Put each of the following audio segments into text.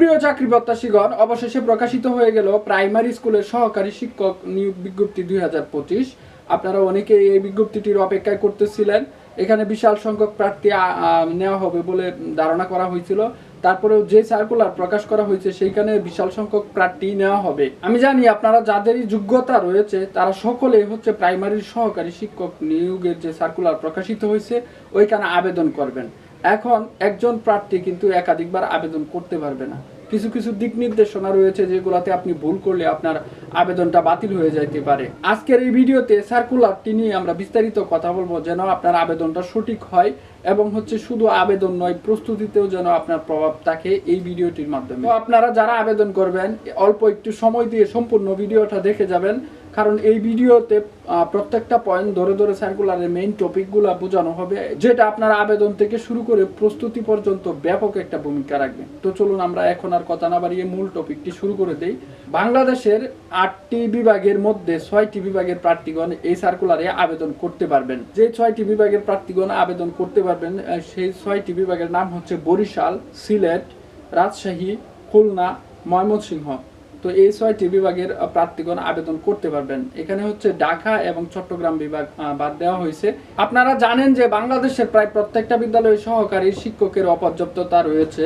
সুপ্রিয় চাকরি প্রত্যাশীগণ, অবশেষে প্রকাশিত হয়ে গেল প্রাইমারি স্কুলের সহকারী শিক্ষক নিয়োগ বিজ্ঞপ্তি দুই হাজার পঁচিশ। আপনারা অনেকে এই বিজ্ঞপ্তিটির অপেক্ষায় করতেছিলেন। এখানে বিশাল সংখ্যক প্রার্থী নেওয়া হবে বলে ধারণা করা হয়েছিল। তারপরেও যে সার্কুলার প্রকাশ করা হয়েছে, সেইখানে বিশাল সংখ্যক প্রার্থী নেওয়া হবে। আমি জানি আপনারা যাদেরই যোগ্যতা রয়েছে, তারা সকলেই হচ্ছে প্রাইমারির সহকারী শিক্ষক নিয়োগের যে সার্কুলার প্রকাশিত হয়েছে, ওইখানে আবেদন করবেন। এখন একজন প্রার্থী কিন্তু একাধিকবার আবেদন করতে পারবে না। কিছু কিছু দিক নির্দেশনা রয়েছে যেগুলোতে আপনি ভুল করলে আপনার আবেদনটা বাতিল হয়ে যাইতে পারে। আজকের এই ভিডিওতে সার্কুলারটি নিয়ে আমরা বিস্তারিত কথা বলব যেন আপনার আবেদনটা সঠিক হয় এবং হচ্ছে শুধু আবেদন নয়, প্রস্তুতিতেও যেন আপনার প্রভাব থাকে এই ভিডিওটির মাধ্যমে। আপনারা যারা আবেদন করবেন, অল্প একটু সময় দিয়ে সম্পূর্ণ ভিডিওটা দেখে যাবেন। কারণ এই ভিডিওতে প্রত্যেকটা পয়েন্ট ধরে ধরে সার্কুলারের মেইন টপিকগুলো বোঝানো হবে, যেটা আপনার আবেদন থেকে শুরু করে প্রস্তুতি পর্যন্ত ব্যাপক একটা ভূমিকা রাখবে। তো চলুন আমরা এখন আর কথা না বাড়িয়ে মূল টপিকটি শুরু করে দেই। বাংলাদেশের আটটি বিভাগের মধ্যে ছয়টি বিভাগের প্রার্থীগণ এই সার্কুলারে আবেদন করতে পারবেন। যে ছয়টি বিভাগের প্রার্থীগণ আবেদন করতে পারবেন সেই ছয়টি বিভাগের নাম হচ্ছে বরিশাল, সিলেট, রাজশাহী, খুলনা, ময়মনসিংহ। তো এই ছয়টি বিভাগের প্রার্থীগণ আবেদন করতে পারবেন। এখানে হচ্ছে ঢাকা এবং চট্টগ্রাম বিভাগ বাদ দেওয়া হয়েছে। আপনারা জানেন যে বাংলাদেশের প্রায় প্রত্যেকটা বিদ্যালয়ে সহকারী শিক্ষকের অপর্যাপ্ততা রয়েছে।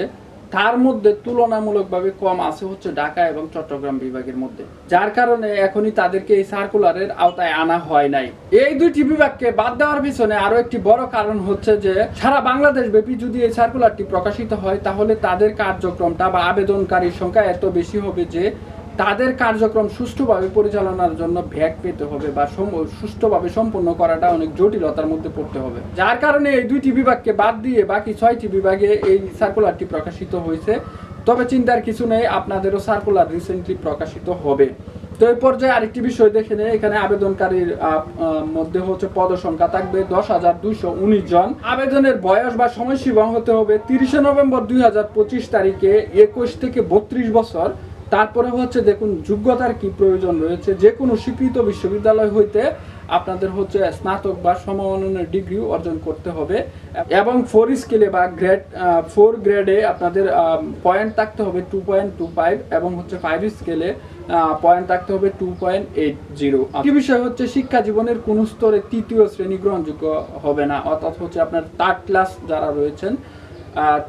তার মধ্যে তুলনামূলকভাবে কম আছে হচ্ছে ঢাকা এবং চট্টগ্রাম বিভাগের মধ্যে, যার কারণে এখনই তাদেরকে এই সার্কুলারের আওতায় আনা হয় নাই। এই দুইটি বিভাগকে বাদ দেওয়ার পিছনে আরও একটি বড় কারণ হচ্ছে যে, সারা বাংলাদেশ ব্যাপী যদি এই সার্কুলারটি প্রকাশিত হয়, তাহলে তাদের কার্যক্রমটা বা আবেদনকারীর সংখ্যা এত বেশি হবে যে তাদের কার্যক্রম সুষ্ঠুভাবে পরিচালনার জন্য ভ্যাগ পেতে হবে বা সুষ্ঠুভাবে সম্পন্ন করাটা অনেক জটিলতার মধ্যে পড়তে হবে। যার কারণে এই দুইটি বিভাগকে বাদ দিয়ে বাকি ছয়টি বিভাগে এই সার্কুলারটি প্রকাশিত হয়েছে। তবে চিন্তার কিছু নেই, আপনাদেরও সার্কুলার রিসেন্টলি প্রকাশিত হবে। তো এই পর্যায়ে আরেকটি বিষয় দেখে নেই, এখানে আবেদনকারীর মধ্যে হচ্ছে পদ সংখ্যা থাকবে দশ হাজার জন। আবেদনের বয়স বা সময়সীমা হতে হবে তিরিশে নভেম্বর দুই হাজার পঁচিশ তারিখে একুশ থেকে বত্রিশ বছর। তারপরে হচ্ছে দেখুন, যোগ্যতার কি প্রয়োজন রয়েছে? যে কোনো স্বীকৃত বিশ্ববিদ্যালয় হইতে আপনাদের হচ্ছে স্নাতক বা সমমানের ডিগ্রি অর্জন করতে হবে এবং ফোর স্কেলে বা গ্রেড ফোর গ্রেডে আপনাদের পয়েন্ট থাকতে হবে টু পয়েন্ট টু ফাইভ এবং হচ্ছে ফাইভ স্কেলে পয়েন্ট থাকতে হবে টু পয়েন্ট এইট জিরো কি বিষয় হচ্ছে শিক্ষা জীবনের কোন স্তরে তৃতীয় শ্রেণি গ্রহণযোগ্য হবে না, অর্থাৎ হচ্ছে আপনার থার্ড ক্লাস যারা রয়েছেন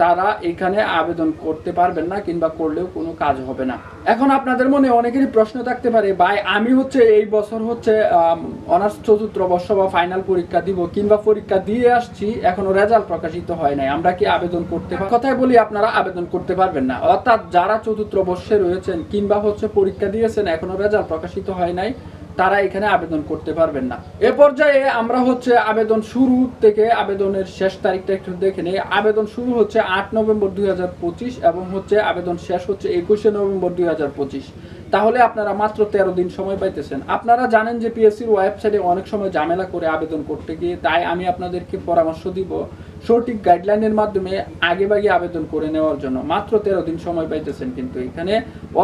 তারা এখানে আবেদন করতে পারবেন না কিংবা করলেও কোনো কাজ হবে না। এখন আপনাদের মনে অনেকেরই প্রশ্ন থাকতে পারে, ভাই, আমি হচ্ছে এই বছর হচ্ছে অনার্স চতুর্থ বর্ষ বা ফাইনাল পরীক্ষা দিব কিংবা পরীক্ষা দিয়ে আসছি, এখনও রেজাল্ট প্রকাশিত হয় নাই। আমরা কি আবেদন করতে কথায় বলি, আপনারা আবেদন করতে পারবেন না। অর্থাৎ যারা চতুর্থ বর্ষে রয়েছেন কিংবা হচ্ছে পরীক্ষা দিয়েছেন, এখনও রেজাল্ট প্রকাশিত হয় নাই। তারা এখানে আবেদন করতে পারবেন না। এ পর্যায়ে আমরা হচ্ছে আবেদন শুরু থেকে আবেদনের শেষ তারিখটা একটু দেখে নিই। আবেদন শুরু হচ্ছে আট নভেম্বর দুই হাজার পঁচিশ এবং হচ্ছে আবেদন শেষ হচ্ছে একুশে নভেম্বর দুই হাজার পঁচিশ। তাহলে আপনারা মাত্র তেরো দিন সময় পাইতেছেন। আপনারা জানেন যে পিএসসির ওয়েবসাইটে অনেক সময় ঝামেলা করে আবেদন করতে গিয়ে, তাই আমি আপনাদেরকে পরামর্শ দিব সঠিক গাইডলাইনের মাধ্যমে আগেভাগে আবেদন করে নেওয়ার জন্য। মাত্র তেরো দিন সময় পাইতেছেন কিন্তু এখানে।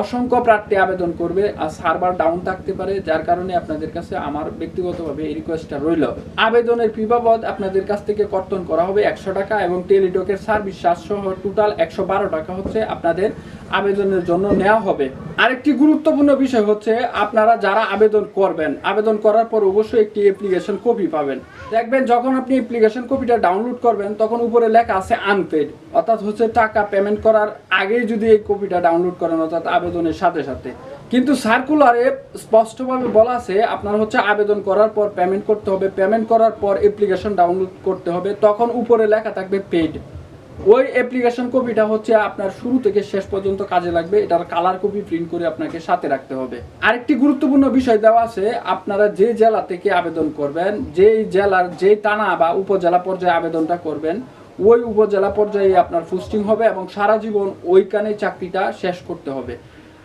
অসংখ্য প্রার্থী আবেদন করবে আর সার্ভার ডাউন থাকতে পারে, যার কারণে আপনাদের কাছে আমার ব্যক্তিগতভাবে এই রিকোয়েস্টটা রইল। আবেদনের ফি বাবদ আপনাদের কাছ থেকে কর্তন করা হবে একশো টাকা এবং টেলিটকের সার্ভিস সহ টোটাল একশো বারো টাকা হচ্ছে আপনাদের আবেদনের জন্য নেওয়া হবে। আরেকটি গুরুত্বপূর্ণ বিষয় হচ্ছে, আপনারা যারা আবেদন করবেন, আবেদন করার পর অবশ্যই একটি অ্যাপ্লিকেশন কপি পাবেন। দেখবেন যখন আপনি অ্যাপ্লিকেশন কপিটা ডাউনলোড করবেন, তখন উপরে লেখা আছে আনপেড অর্থাৎ হচ্ছে টাকা পেমেন্ট করার আগেই যদি এই কপিটা ডাউনলোড করেন, অর্থাৎ আবেদনের সাথে সাথে। কিন্তু সার্কুলারে স্পষ্টভাবে বলা আছে, আপনার হচ্ছে আবেদন করার পর পেমেন্ট করতে হবে পেমেন্ট করার পর অ্যাপ্লিকেশন ডাউনলোড করতে হবে, তখন উপরে লেখা থাকবে পেড ওই অ্যাপ্লিকেশন কপিটা হচ্ছে আপনার শুরু থেকে শেষ পর্যন্ত কাজে লাগবে। এটার কালার কপি প্রিন্ট করে আপনাকে সাথে রাখতে হবে। আরেকটি গুরুত্বপূর্ণ বিষয় দেওয়া আছে, আপনারা যে জেলা থেকে আবেদন করবেন, যেই জেলার যে টানা বা উপজেলা পর্যায়ে আবেদনটা করবেন, ওই উপজেলা পর্যায়ে আপনার পোস্টিং হবে এবং সারা জীবন ওইখানে চাকরিটা শেষ করতে হবে।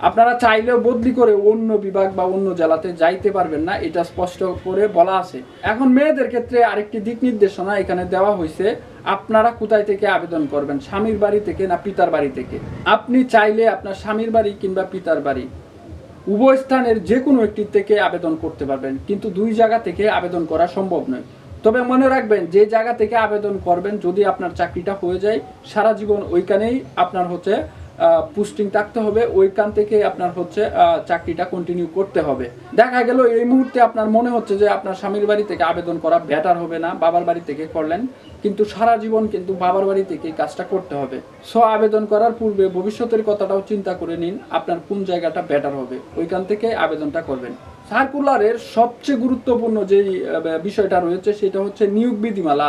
আপনারা চাইলেও বদলি করে অন্য বিভাগ বা অন্য জেলাতে যাইতে পারবেন না, এটা স্পষ্ট করে বলা আছে। এখন মেয়েদের ক্ষেত্রে আরেকটি দিক নির্দেশনা এখানে দেওয়া হয়েছে, আপনারা কোথায় থেকে আবেদন করবেন? স্বামীর বাড়ি থেকে না পিতার বাড়ি থেকে? আপনি চাইলে আপনার স্বামীর বাড়ি কিংবা পিতার বাড়ি। উভয় স্থানের যে কোনো একটি থেকে আবেদন করতে পারবেন, কিন্তু দুই জায়গা থেকে আবেদন করা সম্ভব নয়। তবে মনে রাখবেন, যে জায়গা থেকে আবেদন করবেন, যদি আপনার চাকরিটা হয়ে যায়, সারা জীবন ওইখানেই আপনার হচ্ছে পোস্টিং থাকতে হবে। ওইখান থেকে আপনার হচ্ছে চাকরিটা কন্টিনিউ করতে হবে। দেখা গেল এই মুহূর্তে আপনার মনে হচ্ছে যে আপনার স্বামীর বাড়ি থেকে আবেদন করা বেটার হবে না, বাবার বাড়ি থেকে করলেন। কিন্তু সারা জীবন কিন্তু বাবার বাড়ি থেকে কাজটা করতে হবে। সো আবেদন করার পূর্বে ভবিষ্যতের কথাটাও চিন্তা করে নিন, আপনার কোন জায়গাটা বেটার হবে। ওইখান থেকে আবেদনটা করবেন। সার্কুলারের সবচেয়ে গুরুত্বপূর্ণ যে বিষয়টা রয়েছে, সেটা হচ্ছে নিয়োগ বিধিমালা।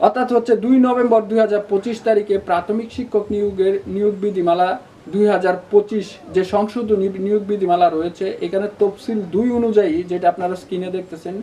অর্থাৎ হচ্ছে দুই নভেম্বর দুই হাজার পঁচিশ তারিখে প্রাথমিক শিক্ষক নিয়োগের নিয়োগ বিধিমালা দুই হাজার পঁচিশ যে সংশোধন নিয়োগ বিধিমালা রয়েছে, এখানে তফসিল দুই অনুযায়ী যেটা আপনারা স্ক্রিনে দেখতেছেন,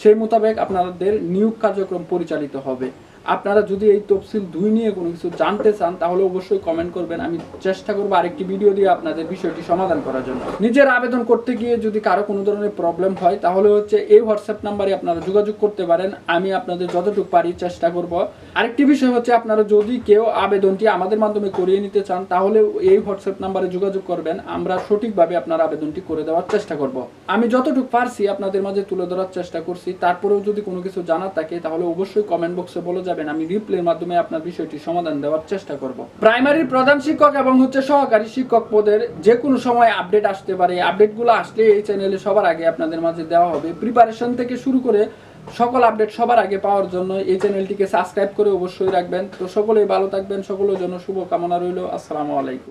সেই মোতাবেক আপনাদের নিয়োগ কার্যক্রম পরিচালিত হবে। আপনারা যদি এই তফসিল দুই নিয়ে কোনো কিছু জানতে চান, তাহলে অবশ্যই কমেন্ট করবেন। আমি চেষ্টা করব আরেকটি ভিডিও দিয়ে আপনাদের বিষয়টি সমাধান করার জন্য। নিজের আবেদন করতে গিয়ে যদি কারও কোনো ধরনের প্রবলেম হয়, তাহলে হচ্ছে এই হোয়াটসঅ্যাপ নাম্বারে আপনারা যোগাযোগ করতে পারেন। আমি আপনাদের যতটুকু পারি চেষ্টা করব। আরেকটি বিষয় হচ্ছে, আপনারা যদি কেউ আবেদনটি আমাদের মাধ্যমে করিয়ে নিতে চান, তাহলে এই হোয়াটসঅ্যাপ নাম্বারে যোগাযোগ করবেন। আমরা সঠিকভাবে আপনার আবেদনটি করে দেওয়ার চেষ্টা করব। আমি যতটুকু পারছি আপনাদের মাঝে তুলে ধরার চেষ্টা করছি। তারপরেও যদি কোনো কিছু জানার থাকে, তাহলে অবশ্যই কমেন্ট বক্সে বলে যাবেন আমি রিপ্লের মাধ্যমে আপনার বিষয়টি সমাধান দেওয়ার চেষ্টা করব। প্রাইমারির প্রধান শিক্ষক এবং হচ্ছে সহকারী শিক্ষক পদের যে কোনো সময় আপডেট আসতে পারে। আপডেটগুলো আসলে এই চ্যানেলে সবার আগে আপনাদের মাঝে দেওয়া হবে। প্রিপারেশন থেকে শুরু করে সকল আপডেট সবার আগে পাওয়ার জন্য এই চ্যানেলটিকে সাবস্ক্রাইব করে অবশ্যই রাখবেন। তো সকলেই ভালো থাকবেন, সকলের জন্য শুভকামনা রইল। আসসালামু আলাইকুম।